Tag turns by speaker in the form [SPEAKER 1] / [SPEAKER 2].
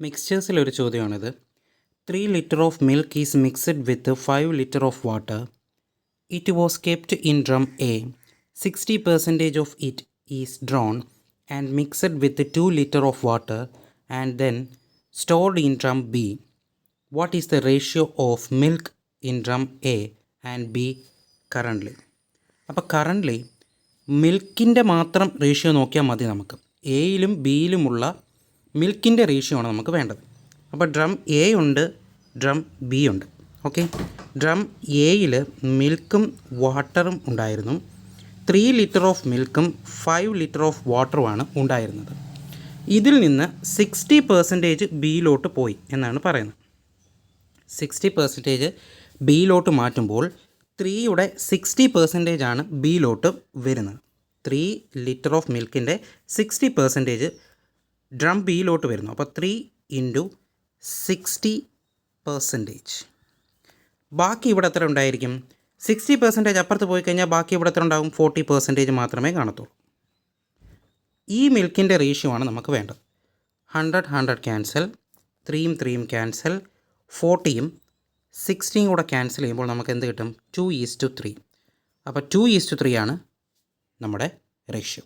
[SPEAKER 1] മിക്സ്ചേഴ്സിൽ ഒരു ചോദ്യമാണിത് three litre of milk is mixed with five litre of water it was kept in drum A sixty percentage of it is drawn and mixed with two litre of water and then stored in drum B what is the ratio of milk in drum A and B currently അപ്പോൾ currently മിൽക്കിന്റെ മാത്രം ratio നോക്കിയാൽ മതി നമുക്ക്. എയിലും ബിയിലുമുള്ള മിൽക്കിന്റെ ratio ആണ് നമുക്ക് വേണ്ടത്. അപ്പോൾ ഡ്രം എ ഉണ്ട് ഡ്രം ബി ഉണ്ട്. ഓക്കെ? ഡ്രം എയിൽ മിൽക്കും വാട്ടറും ഉണ്ടായിരുന്നു. ത്രീ ലിറ്റർ ഓഫ് മിൽക്കും ഫൈവ് ലിറ്റർ ഓഫ് വാട്ടറുമാണ് ഉണ്ടായിരുന്നത്. ഇതിൽ നിന്ന് സിക്സ്റ്റി പെർസെന്റേജ് ബിയിലോട്ട് പോയി എന്നാണ് പറയുന്നത്. സിക്സ്റ്റി പെർസെന്റേജ് ബിയിലോട്ട് മാറ്റുമ്പോൾ ത്രീയുടെ സിക്സ്റ്റി പെർസെന്റേജ് ആണ് ബിയിലോട്ട് വരുന്നത്. ത്രീ ലിറ്റർ ഓഫ് മിൽക്കിന്റെ സിക്സ്റ്റി പെർസെന്റേജ് ഡ്രം ബിയിലോട്ട് വരുന്നു. അപ്പോൾ ത്രീ ഇന്റു സിക്സ്റ്റി പെർസെന്റേജ് ബാക്കി ഇവിടെ എത്ര ഉണ്ടായിരിക്കും? സിക്സ്റ്റി പെർസെന്റേജ് അപ്പുറത്ത് പോയി കഴിഞ്ഞാൽ ബാക്കി ഇവിടെ എത്ര ഉണ്ടാകും ഫോർട്ടി പെർസെന്റേജ് മാത്രമേ കാണത്തുള്ളൂ. ഈ മിൽക്കിന്റെ റേഷ്യോ ആണ് നമുക്ക് വേണ്ടത്. ഹൺഡ്രഡ് ഹൺഡ്രഡ് ക്യാൻസൽ ത്രീയും ത്രീയും ക്യാൻസൽ ഫോർട്ടിയും സിക്സ്റ്റിയും കൂടെ ക്യാൻസൽ ചെയ്യുമ്പോൾ നമുക്ക് എന്ത് കിട്ടും? ടു ഈസ് ടു ത്രീ അപ്പോൾ ടു ഈസ് ടു ത്രീ ആണ് നമ്മുടെ റേഷ്യോ